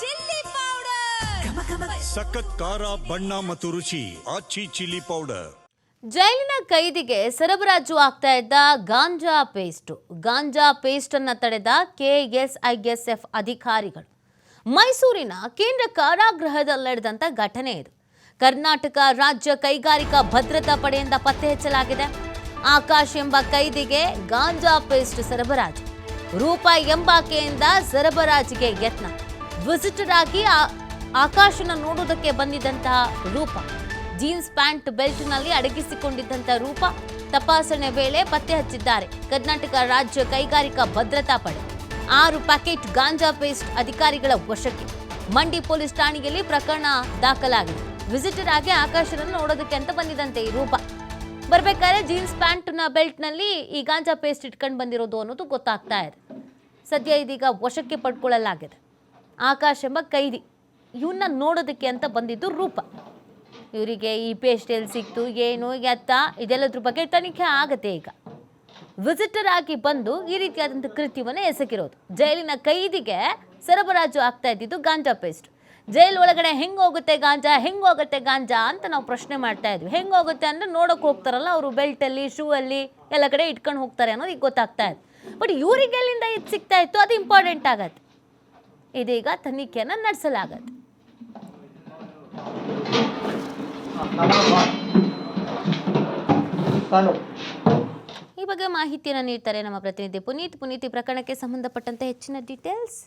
Chilli powder. ಸಖತ್ ಖಾರ ಬಣ್ಣ ಮತ್ತು ರುಚಿ ಆಚಿ ಚಿಲ್ಲಿ ಪೌಡರ್. ಜೈಲಿನ ಕೈದಿಗೆ ಸರಬರಾಜು ಆಗ್ತಾ ಇದ್ದ ಗಾಂಜಾ ಪೇಸ್ಟ್. ಗಾಂಜಾ ಪೇಸ್ಟ್ ಅನ್ನ ತಡೆದ ಕೆಎಸ್ಐಎಸ್ಎಫ್ ಅಧಿಕಾರಿಗಳು. ಮೈಸೂರಿನ ಕೇಂದ್ರ ಕಾರಾಗೃಹದಲ್ಲಿ ನಡೆದಂತ ಘಟನೆ ಇದು. ಕರ್ನಾಟಕ ರಾಜ್ಯ ಕೈಗಾರಿಕಾ ಭದ್ರತಾ ಪಡೆಯಿಂದ ಪತ್ತೆ ಹಚ್ಚಲಾಗಿದೆ. ಆಕಾಶ್ ಎಂಬ ಕೈದಿಗೆ ಗಾಂಜಾ ಪೇಸ್ಟ್ ಸರಬರಾಜು. ರೂಪಾಯಿ ಎಂಬಾಕೆಯಿಂದ ಸರಬರಾಜಿಗೆ ಯತ್ನ. ವಿಸಿಟರ್ ಆಗಿ ಆಕಾಶನ ನೋಡೋದಕ್ಕೆ ಬಂದಿದ್ದಂತಹ ರೂಪ. ಜೀನ್ಸ್ ಪ್ಯಾಂಟ್ ಬೆಲ್ಟ್ನಲ್ಲಿ ಅಡಗಿಸಿಕೊಂಡಿದ್ದಂಥ ರೂಪ ತಪಾಸಣೆ ವೇಳೆ ಪತ್ತೆ ಹಚ್ಚಿದ್ದಾರೆ. ಕರ್ನಾಟಕ ರಾಜ್ಯ ಕೈಗಾರಿಕಾ ಭದ್ರತಾ ಪಡೆ. ಆರು ಪ್ಯಾಕೆಟ್ ಗಾಂಜಾ ಪೇಸ್ಟ್ ಅಧಿಕಾರಿಗಳ ವಶಕ್ಕೆ. ಮಂಡಿ ಪೊಲೀಸ್ ಠಾಣೆಯಲ್ಲಿ ಪ್ರಕರಣ ದಾಖಲಾಗಿದೆ. ವಿಸಿಟರ್ ಆಗಿ ಆಕಾಶನ ನೋಡೋದಕ್ಕೆ ಅಂತ ಬಂದಿದಂತೆ ಈ ರೂಪ. ಬರ್ಬೇಕಾದ್ರೆ ಜೀನ್ಸ್ ಪ್ಯಾಂಟ್ನ ಬೆಲ್ಟ್ನಲ್ಲಿ ಈ ಗಾಂಜಾ ಪೇಸ್ಟ್ ಇಟ್ಕೊಂಡು ಬಂದಿರೋದು ಅನ್ನೋದು ಗೊತ್ತಾಗ್ತಾ ಇದೆ. ಸದ್ಯ ಇದೀಗ ವಶಕ್ಕೆ ಪಡ್ಕೊಳ್ಳಲಾಗಿದೆ. ಆಕಾಶ್ ಎಂಬ ಕೈದಿ. ಇವನ್ನ ನೋಡೋದಕ್ಕೆ ಅಂತ ಬಂದಿದ್ದು ರೂಪ. ಇವರಿಗೆ ಈ ಪೇಸ್ಟ್ ಎಲ್ಲಿ ಸಿಕ್ತು, ಏನು, ಎತ್ತ, ಇದೆಲ್ಲದ್ರ ಬಗ್ಗೆ ತನಿಖೆ ಆಗತ್ತೆ ಈಗ. ವಿಸಿಟರ್ ಆಗಿ ಬಂದು ಈ ರೀತಿಯಾದಂಥ ಕೃತ್ಯವನ್ನು ಎಸಗಿರೋದು. ಜೈಲಿನ ಕೈದಿಗೆ ಸರಬರಾಜು ಆಗ್ತಾ ಇದ್ದಿದ್ದು ಗಾಂಜಾ ಪೇಸ್ಟ್. ಜೈಲ್ ಒಳಗಡೆ ಹೆಂಗೆ ಹೋಗುತ್ತೆ ಗಾಂಜಾ, ಹೆಂಗೆ ಹೋಗುತ್ತೆ ಗಾಂಜಾ ಅಂತ ನಾವು ಪ್ರಶ್ನೆ ಮಾಡ್ತಾ ಇದ್ವಿ. ಹೆಂಗೆ ಹೋಗುತ್ತೆ ಅಂದ್ರೆ ನೋಡೋಕೆ ಹೋಗ್ತಾರಲ್ಲ, ಅವರು ಬೆಲ್ಟಲ್ಲಿ ಶೂ ಅಲ್ಲಿ ಎಲ್ಲ ಕಡೆ ಇಟ್ಕೊಂಡು ಹೋಗ್ತಾರೆ ಅನ್ನೋದು ಈಗ ಗೊತ್ತಾಗ್ತಾ ಇದೆ. ಬಟ್ ಇವರಿಗೆ ಎಲ್ಲಿಂದ ಇದು ಸಿಗ್ತಾ ಇತ್ತು, ಅದು ಇಂಪಾರ್ಟೆಂಟ್ ಆಗತ್ತೆ. ಇದೀಗ ತನಿಖೆಯನ್ನು ನಡೆಸಲಾಗತ್ತೆ. ಈ ಬಗ್ಗೆ ಮಾಹಿತಿಯನ್ನು ನೀಡ್ತಾರೆ ನಮ್ಮ ಪ್ರತಿನಿಧಿ ಪುನೀತ್. ಪುನೀತ್ ಈ ಪ್ರಕರಣಕ್ಕೆ ಸಂಬಂಧಪಟ್ಟಂತೆ ಹೆಚ್ಚಿನ ಡೀಟೇಲ್ಸ್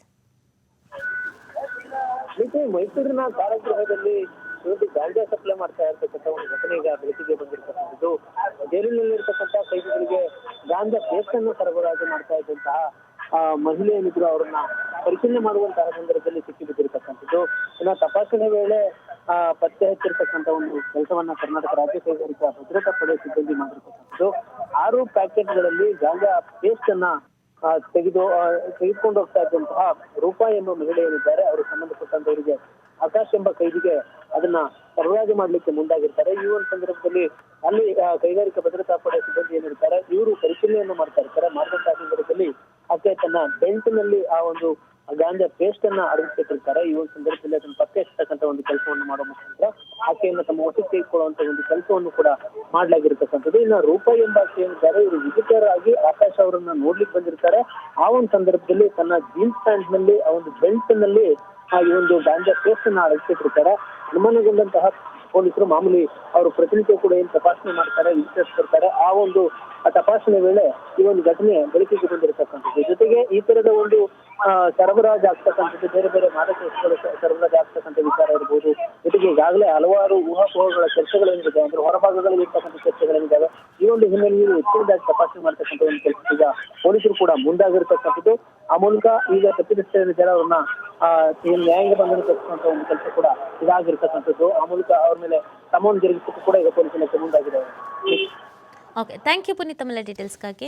ಮೈಸೂರಿನ ಕಾರಾಗೃಹದಲ್ಲಿ ಒಂದು ಗಾಂಜಾ ಸಪ್ಲೈ ಮಾಡ್ತಾ ಇರ್ತಕ್ಕಂಥ ಒಂದು ಘಟನೆ ಈಗ ಬೆಳಕಿಗೆ ಬಂದಿರತಕ್ಕಂಥದ್ದು. ಜೈಲಿನಲ್ಲಿರ್ತಕ್ಕಂಥ ಕೈದಿಗಳಿಗೆ ಗಾಂಜಾ ಪೇಸ್ಟ್ ಅನ್ನು ಸರಬರಾಜು ಮಾಡ್ತಾ ಇದ್ದಂತಹ ಮಹಿಳೆ ಏನಿದ್ರು ಅವರನ್ನ ಪರಿಶೀಲನೆ ಮಾಡುವಂತಹ ಸಂದರ್ಭದಲ್ಲಿ ಸಿಕ್ಕಿ ಬಿದ್ದಿರತಕ್ಕಂಥದ್ದು ಇನ್ನ ತಪಾಸಣೆ ವೇಳೆ ಪತ್ತೆ ಹಚ್ಚಿರ್ತಕ್ಕಂಥ ಒಂದು ಕೆಲಸವನ್ನ ಕರ್ನಾಟಕ ರಾಜ್ಯ ಕೈಗಾರಿಕಾ ಭದ್ರತಾ ಪಡೆ ಸಿಬ್ಬಂದಿ ಮಾಡಿರ್ತಕ್ಕಂಥದ್ದು. ಆರು ಪ್ಯಾಕೆಟ್ಗಳಲ್ಲಿ ಗಾಂಜಾ ಪೇಸ್ಟ್ ಅನ್ನ ತೆಗೆದು ತೆಗೆದುಕೊಂಡು ಹೋಗ್ತಾ ಇದ್ದಂತಹ ರೂಪಾ ಎಂಬ ಮಹಿಳೆ ಏನಿದ್ದಾರೆ, ಅವರು ಸಂಬಂಧಪಟ್ಟಂತವರಿಗೆ ಆಕಾಶ್ ಎಂಬ ಕೈದಿಗೆ ಅದನ್ನ ಸರಬರಾಜು ಮಾಡ್ಲಿಕ್ಕೆ ಮುಂದಾಗಿರ್ತಾರೆ. ಈ ಒಂದು ಸಂದರ್ಭದಲ್ಲಿ ಅಲ್ಲಿ ಕೈಗಾರಿಕಾ ಭದ್ರತಾ ಪಡೆ ಸಿಬ್ಬಂದಿ ಏನಿರ್ತಾರೆ, ಇವರು ಪರಿಶೀಲನೆಯನ್ನು ಮಾಡ್ತಾ ಇರ್ತಾರೆ. ಮಾಡಿದಂತಹ ಸಂದರ್ಭದಲ್ಲಿ ಆಕೆ ತನ್ನ ಬೆಲ್ಟ್ನಲ್ಲಿ ಆ ಒಂದು ಗಾಂಜಾ ಪೇಸ್ಟ್ ಅನ್ನ ಅಡಗಿಸಿಟ್ಟಿರ್ತಾರೆ ಈ ಒಂದು ಸಂದರ್ಭದಲ್ಲಿ ಅದನ್ನು ಪತ್ತೆ ಹಚ್ಚತಕ್ಕಂಥ ಒಂದು ಕೆಲಸವನ್ನು ಮಾಡೋ ಮುಖಾಂತರ ಆಕೆಯನ್ನ ತಮ್ಮ ವಶಕ್ಕೆ ತೆಗೆದುಕೊಳ್ಳುವಂತ ಒಂದು ಕೆಲಸವನ್ನು ಕೂಡ ಮಾಡಲಾಗಿರ್ತಕ್ಕಂಥದ್ದು. ಇನ್ನು ರೂಪಾಯಿ ಎಂಬ ಆಕೆ ಏನಿದ್ದಾರೆ, ಇವರು ವಿಜಿಟರ್ ಆಗಿ ಆಕಾಶ್ ಅವರನ್ನ ನೋಡ್ಲಿಕ್ಕೆ ಬಂದಿರ್ತಾರೆ. ಆ ಒಂದು ಸಂದರ್ಭದಲ್ಲಿ ತನ್ನ ಜೀನ್ಸ್ ಪ್ಯಾಂಟ್ನಲ್ಲಿ ಆ ಒಂದು ಬೆಲ್ಟ್ನಲ್ಲಿ ಈ ಒಂದು ಗಾಂಜಾ ಪೇಸ್ಟ್ ಅನ್ನ ಅಡಗಿಸಿಟ್ಟಿರ್ತಾರೆ ಅನುಮಾನಗೊಂಡಂತಹ ಪೊಲೀಸರು ಮಾಮೂಲಿ ಅವರು ಪ್ರತಿನಿತ್ಯ ಕೂಡ ಏನ್ ತಪಾಸಣೆ ಮಾಡ್ತಾರೆ ವಿಚಾರಿಸ್ತಿರ್ತಾರೆ ಆ ಒಂದು ತಪಾಸಣೆ ವೇಳೆ ಈ ಒಂದು ಘಟನೆ ಬೆಳಕಿಗೆ ಬಂದಿರತಕ್ಕಂಥದ್ದು. ಜೊತೆಗೆ ಈ ತರದ ಒಂದು ಸರಬರಾಜು ಆಗ್ತಕ್ಕಂಥದ್ದು, ಬೇರೆ ಬೇರೆ ಮಾದಕ ವಸ್ತುಗಳು ಸರಬರಾಜು ಆಗ್ತಕ್ಕಂಥ ವಿಚಾರ ಇರ್ಬೋದು. ಜೊತೆಗೆ ಈಗಾಗಲೇ ಹಲವಾರು ಊಹಾಪೋಹಗಳ ಚರ್ಚೆಗಳೇನಿದೆ ಅಂದ್ರೆ ಹೊರಭಾಗಗಳಲ್ಲಿ ಇರ್ತಕ್ಕಂಥ ಚರ್ಚೆಗಳೇನಿದ್ದಾವೆ ಈ ಒಂದು ಹಿನ್ನೆಲೆಯಲ್ಲಿ ಹೆಚ್ಚಿನದಾಗಿ ತಪಾಸಣೆ ಮಾಡ್ತಕ್ಕಂಥ ಒಂದು ಕೆಲಸ ಈಗ ಪೊಲೀಸರು ಕೂಡ ಮುಂದಾಗಿರ್ತಕ್ಕಂಥದ್ದು. ಆ ಮೂಲಕ ಈಗ ತಪ್ಪಿತಸ್ಥರಿದ್ದಾರೆ ಅವ್ರನ್ನ ಆ ಏನು ನ್ಯಾಯಾಂಗ ಬಂಧನ ತಪ್ಪಿಸುವಂತ ಒಂದು ಕೆಲಸ ಕೂಡ ಇದಾಗಿರ್ತಕ್ಕಂಥದ್ದು. ಆ ಮೂಲಕ ಅವ್ರ ಮೇಲೆ ಕ್ರಮವನ್ನು ಜರುಗಿಸಕ್ಕೂ ಕೂಡ ಈಗ ಪೊಲೀಸ್ ಇಲಾಖೆ ಮುಂದಾಗಿದೆ ಓಕೆ ಥ್ಯಾಂಕ್ ಯು ಪುನೀತ್, ತಮ್ಮೆಲ್ಲ ಡೀಟೇಲ್ಸ್ಗಾಗಿ